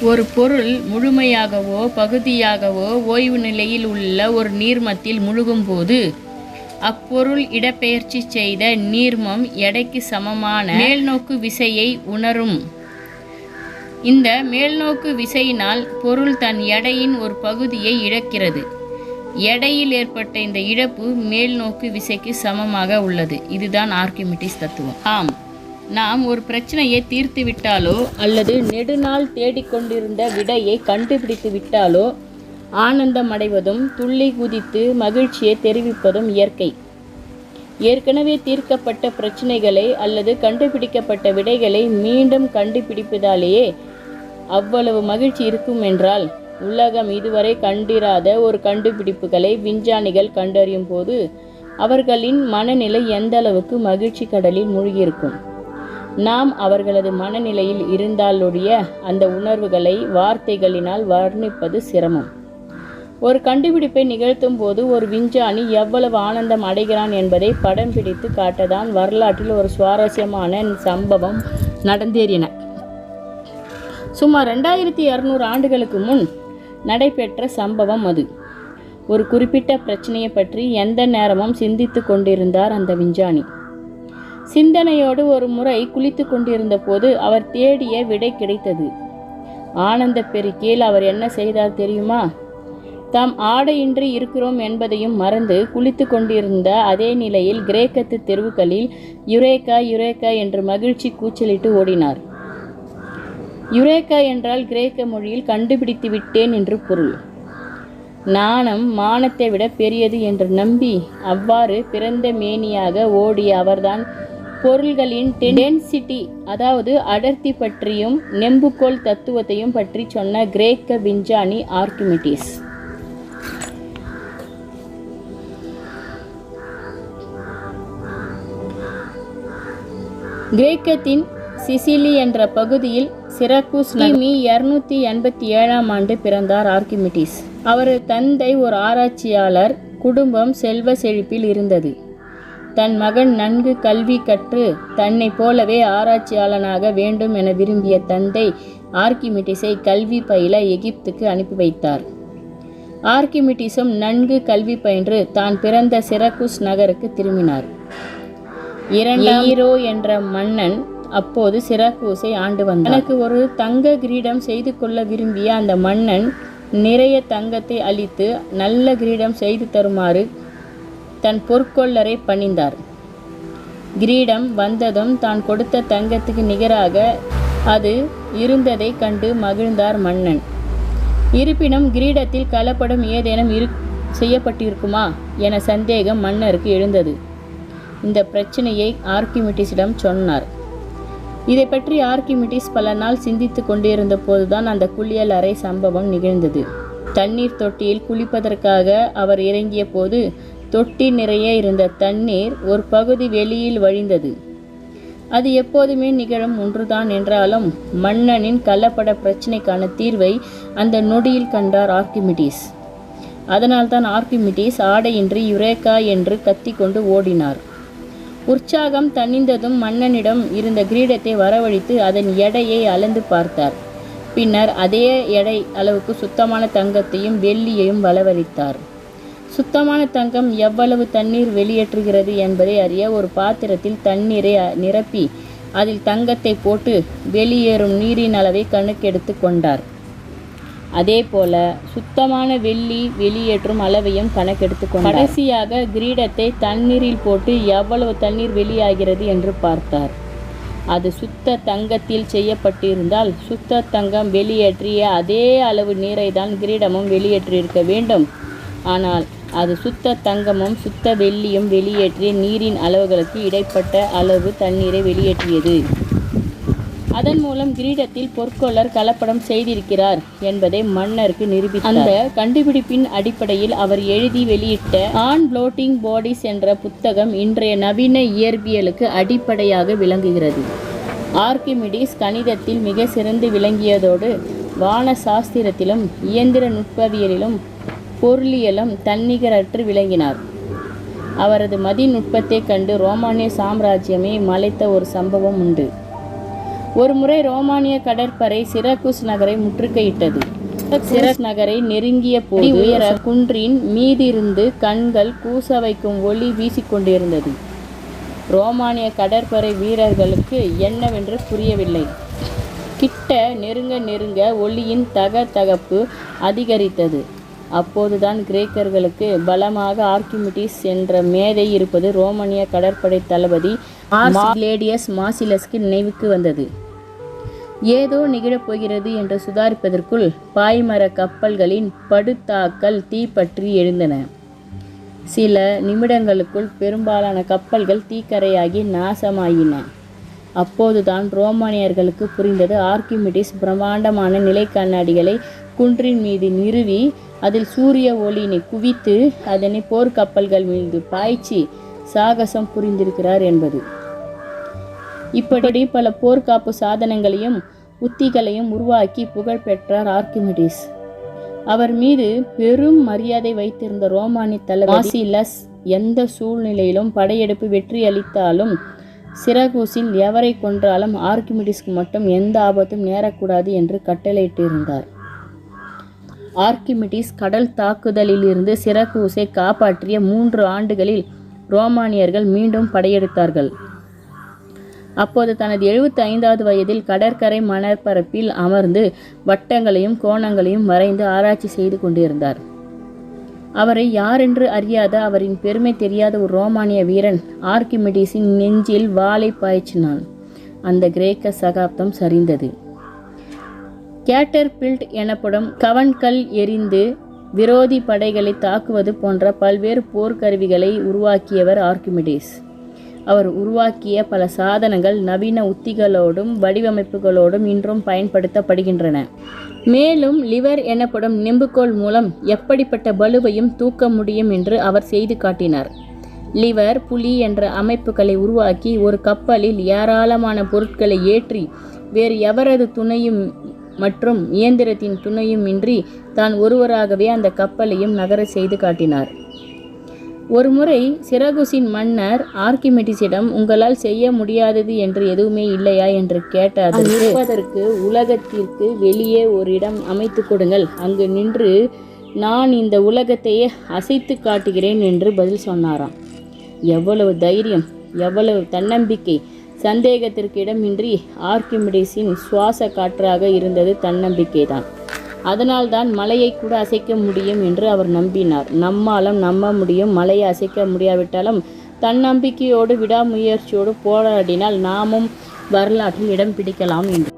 ஒரு பொருள் முழுமையாகவோ பகுதியாகவோ ஓய்வு நிலையில் உள்ள ஒரு நீர்மத்தில் முழுகும்போது அப்பொருள் இடப்பெயர்ச்சி செய்த நீர்மம் எடைக்கு சமமான மேல்நோக்கு விசையை உணரும். இந்த மேல்நோக்கு விசையினால் பொருள் தன் எடையின் ஒரு பகுதியை இழக்கிறது. எடையில் ஏற்பட்ட இந்த இழப்பு மேல்நோக்கு விசைக்கு சமமாக உள்ளது. இதுதான் ஆர்கிமிட்டிஸ் தத்துவம். ஆம். நாம் ஒரு பிரச்சனையை தீர்த்து விட்டாலோ அல்லது நெடுநாள் தேடிக்கொண்டிருந்த விடையை கண்டுபிடித்து விட்டாலோ ஆனந்தம் அடைவதும் துள்ளி குதித்து மகிழ்ச்சியை தெரிவிப்பதும் இயற்கை. ஏற்கனவே தீர்க்கப்பட்ட பிரச்சனைகளை அல்லது கண்டுபிடிக்கப்பட்ட விடைகளை மீண்டும் கண்டுபிடிப்பதாலேயே அவ்வளவு மகிழ்ச்சி இருக்கும் என்றால் உலகம் இதுவரை கண்டிராத ஒரு கண்டுபிடிப்புகளை விஞ்ஞானிகள் கண்டறியும் போது அவர்களின் மனநிலை எந்த அளவுக்கு மகிழ்ச்சி கடலில் மூழ்கியிருக்கும்? நாம் அவர்களது மனநிலையில் இருந்தாலொழிய அந்த உணர்வுகளை வார்த்தைகளினால் வர்ணிப்பது சிரமம். ஒரு கண்டுபிடிப்பை நிகழ்த்தும் போது ஒரு விஞ்ஞானி எவ்வளவு ஆனந்தம் அடைகிறான் என்பதை படம் பிடித்து காட்டதான் வரலாற்றில் ஒரு சுவாரஸ்யமான சம்பவம் நடந்தேறின. சுமார் ரெண்டாயிரத்தி இரநூறு ஆண்டுகளுக்கு முன் நடைபெற்ற சம்பவம் அது. ஒரு குறிப்பிட்ட பிரச்சனையை பற்றி எந்த நேரமும் சிந்தித்து கொண்டிருந்தார் அந்த விஞ்ஞானி. சிந்தனையோடு ஒரு முறை குளித்து கொண்டிருந்த போது அவர் தேடிய விடை கிடைத்தது. ஆனந்த பெருக்கியில் அவர் என்ன செய்தார் தெரியுமா? தாம் ஆடையின்றி இருக்கிறோம் என்பதையும் மறந்து குளித்து கொண்டிருந்த அதே நிலையில் கிரேக்கத்து தெருவுகளில் யுரேக்கா யுரேக்கா என்று மகிழ்ச்சி கூச்சலிட்டு ஓடினார். யுரேக்கா என்றால் கிரேக்க மொழியில் கண்டுபிடித்து விட்டேன் என்று பொருள். நாணம் மானத்தை விட பெரியது என்று நம்பி அவ்வாறு பிறந்த மேனியாக ஓடிய அவர்தான் பொருள்களின் டென்சிட்டி அதாவது அடர்த்தி பற்றியும் நெம்புகோல் தத்துவத்தையும் பற்றி சொன்ன கிரேக்க விஞ்ஞானி ஆர்கிமிட்டிஸ் கிரேக்கத்தின் சிசிலி என்ற பகுதியில் சிரக்கூஸ் கிமி இரநூத்தி எண்பத்தி ஏழாம் ஆண்டு பிறந்தார் ஆர்கிமிட்டிஸ் அவரது தந்தை ஒரு ஆராய்ச்சியாளர் குடும்பம் செல்வ செழிப்பில் இருந்தது. தன் மகன் நன்கு கல்வி கற்று தன்னை போலவே ஆராய்ச்சியாளனாக வேண்டும் என விரும்பிய தந்தை ஆர்கிமிட்டிஸை கல்வி பயில எகிப்துக்கு அனுப்பி வைத்தார். ஆர்கிமிட்டிஸும் நன்கு கல்வி பயின்று தான் பிறந்த சிரக்குஸ் நகருக்கு திரும்பினார். இரண்டீரோ என்ற மன்னன் அப்போது சிராக்கூஸை ஆண்டு வந்தார் எனக்கு ஒரு தங்க கிரீடம் செய்து கொள்ள விரும்பிய அந்த மன்னன் நிறைய தங்கத்தை அளித்து நல்ல கிரீடம் செய்து தருமாறு தன் பொற்கொள்ளரை பணிந்தார். கிரீடம் வந்ததும் தான் கொடுத்த தங்கத்துக்கு நிகராக அது இருந்ததை கண்டு மகிழ்ந்தார் மன்னன். இருப்பினும் கிரீடத்தில் கலப்படம் ஏதேனும் இரு செய்யப்பட்டிருக்குமா என சந்தேகம் மன்னருக்கு எழுந்தது. இந்த பிரச்சனையை ஆர்கிமிட்டிஸிடம் சொன்னார். இதை பற்றி ஆர்கிமிட்டிஸ் பல நாள் சிந்தித்து கொண்டிருந்த போதுதான் அந்த குளியல் அறை சம்பவம் நிகழ்ந்தது. தண்ணீர் தொட்டியில் குளிப்பதற்காக அவர் இறங்கிய போது தொட்டி நிறைய இருந்த தண்ணீர் ஒரு பகுதி வெளியில் வழிந்தது. அது எப்போதுமே நிகழும் ஒன்றுதான் என்றாலும் மன்னனின் கள்ளப்பட பிரச்சினைக்கான தீர்வை அந்த நொடியில் கண்டார் ஆர்கிமிடிஸ் அதனால்தான் ஆர்கிமிடிஸ் ஆடையின்றி யுரேக்கா என்று கத்திக்கொண்டு ஓடினார். உற்சாகம் தணிந்ததும் மன்னனிடம் இருந்த கிரீடத்தை வரவழைத்து அதன் எடையை அளந்து பார்த்தார். பின்னர் அதே எடை அளவுக்கு சுத்தமான தங்கத்தையும் வெள்ளியையும் வளவழித்தார். சுத்தமான தங்கம் எவ்வளவு தண்ணீர் வெளியேற்றுகிறது என்பதை அறிய ஒரு பாத்திரத்தில் தண்ணீரை நிரப்பி அதில் தங்கத்தை போட்டு வெளியேறும் நீரின் அளவை கணக்கெடுத்து கொண்டார். அதே போல சுத்தமான வெள்ளி வெளியேற்றும் அளவையும் கணக்கெடுத்து கொண்டார். கடைசியாக கிரீடத்தை தண்ணீரில் போட்டு எவ்வளவு தண்ணீர் வெளியாகிறது என்று பார்த்தார். அது சுத்த தங்கத்தில் செய்யப்பட்டிருந்தால் சுத்த தங்கம் வெளியேற்றிய அதே அளவு நீரை தான் கிரீடமும் வெளியேற்றியிருக்க வேண்டும். ஆனால் அது சுத்த தங்கமும் சுத்த வெள்ளியும் வெளியேற்றிய நீரின் அளவுகளுக்கு இடைப்பட்ட அளவு தண்ணீரை வெளியேற்றியது. அதன் மூலம் கிரீடத்தில் பொற்கொள்ளர் கலப்படம் செய்திருக்கிறார் என்பதை மன்னருக்கு நிரூபி அந்த கண்டுபிடிப்பின் அடிப்படையில் அவர் எழுதி வெளியிட்ட ஆன் புளோட்டிங் பாடிஸ் என்ற புத்தகம் இன்றைய நவீன இயற்பியலுக்கு அடிப்படையாக விளங்குகிறது. ஆர்கிமிடிஸ் கணிதத்தில் மிக சிறந்து விளங்கியதோடு வான சாஸ்திரத்திலும் இயந்திர நுட்பவியலிலும் பொருளியலும் தன்னிகரற்று விளங்கினார். அவரது மதிநுட்பத்தைக் கண்டு ரோமானிய சாம்ராஜ்யமே மலைத்த ஒரு சம்பவம் உண்டு. ஒருமுறை ரோமானிய கடற்படை சிரகுஸ் நகரை முற்றுகையிட்டது. சிரஸ் நகரை நெருங்கிய போது உயர குன்றின் மீதிருந்து கண்கள் கூச வைக்கும் ஒளி வீசிக்கொண்டிருந்தது ரோமானிய கடற்படை வீரர்களுக்கு என்னவென்று புரியவில்லை. கிட்ட நெருங்க நெருங்க ஒளியின் தக தகப்பு அதிகரித்தது. அப்போதுதான் கிரேக்கர்களுக்கு பலமாக ஆர்கிமிடிஸ் என்ற மேதை இருப்பது ரோமானிய கடற்படை தளபதி கிளேடியஸ் மாசிலஸ்க்கு நினைவுக்கு வந்தது. ஏதோ நிகழப் போகிறது என்று சுதாரிப்பதற்குள் பாய்மர கப்பல்களின் படுதாக்கல் தீப்பற்றி எழுந்தன. சில நிமிடங்களுக்குள் பெரும்பாலான கப்பல்கள் தீக்கரையாகி நாசமாயின. அப்போதுதான் ரோமானியர்களுக்கு புரிந்தது ஆர்கிமிடிஸ் பிரம்மாண்டமான நிலை கண்ணாடிகளை குன்றின் மீது நிறுவி அதில் சூரிய ஒளியினை குவித்து அதனை போர்க்கப்பல்கள் மீது பாய்ச்சி சாகசம் புரிந்திருக்கிறார் என்பது. இப்படி பல போர்க்காப்பு சாதனங்களையும் உத்திகளையும் உருவாக்கி புகழ் பெற்றார் ஆர்கிமிடிஸ் அவர் மீது பெரும் மரியாதை வைத்திருந்த ரோமானிய தலைவாசி லஸ் எந்த சூழ்நிலையிலும் படையெடுப்பு வெற்றி அளித்தாலும் சிரகூசில் எவரை கொன்றாலும் ஆர்கிமிடிஸ்க்கு மட்டும் எந்த ஆபத்தும் நேரக்கூடாது என்று கட்டளையிட்டிருந்தார். ஆர்கிமிடிஸ் கடல் தாக்குதலிலிருந்து சிரகூஸை காப்பாற்றிய மூன்று ஆண்டுகளில் ரோமானியர்கள் மீண்டும் படையெடுத்தார்கள். அப்போது தனது எழுபத்தி ஐந்தாவது வயதில் கடற்கரை மணற்பரப்பில் அமர்ந்து வட்டங்களையும் கோணங்களையும் வரைந்து ஆராய்ச்சி செய்து கொண்டிருந்தார். அவரை யாரென்று அறியாத அவரின் பெருமை தெரியாத ஒரு ரோமானிய வீரன் ஆர்கிமிடிஸின் நெஞ்சில் வாளை பாய்ச்சினான். அந்த கிரேக்க சகாப்தம் சரிந்தது. கேட்டர்பில்ட் எனப்படும் கவன்கல் எரிந்து விரோதி படைகளை தாக்குவது போன்ற பல்வேறு போர்க்கருவிகளை உருவாக்கியவர் ஆர்கிமிடிஸ் அவர் உருவாக்கிய பல சாதனங்கள் நவீன உத்திகளோடும் வடிவமைப்புகளோடும் இன்றும் பயன்படுத்தப்படுகின்றன. மேலும் லிவர் எனப்படும் நெம்புகோல் மூலம் எப்படிப்பட்ட பலுவையும் தூக்க முடியும் என்று அவர் செய்து காட்டினார். லிவர் புலி என்ற அமைப்புகளை உருவாக்கி ஒரு கப்பலில் ஏராளமான பொருட்களை ஏற்றி வேறு எவரது துணையும் மற்றும் இயந்திரத்தின் துணையும் இன்றி தான் ஒருவராகவே அந்த கப்பலையும் நகர செய்து காட்டினார். ஒருமுறை சிரகுசின் மன்னர் ஆர்கிமெடிஸிடம் உங்களால் செய்ய முடியாதது என்று எதுவுமே இல்லையா? என்று கேட்டதற்கு அதற்கு உலகத்திற்கு வெளியே ஒரு இடம் அமைத்து கொடுங்கள். அங்கு நின்று நான் இந்த உலகத்தையே அசைத்து காட்டுகிறேன் என்று பதில் சொன்னாராம். எவ்வளவு தைரியம் எவ்வளவு தன்னம்பிக்கை சந்தேகத்திற்கு இடமின்றி ஆர்கிமிடிஸின் சுவாச காற்றாக இருந்தது தன்னம்பிக்கைதான். அதனால்தான் மலையை கூட அசைக்க முடியும் என்று அவர் நம்பினார். நம்மாலும் நம்ப முடியும். மலையை அசைக்க முடியாவிட்டாலும் தன்னம்பிக்கையோடு விடாமுயற்சியோடு போராடினால் நாமும் வரலாற்றில் இடம் பிடிக்கலாம் என்று.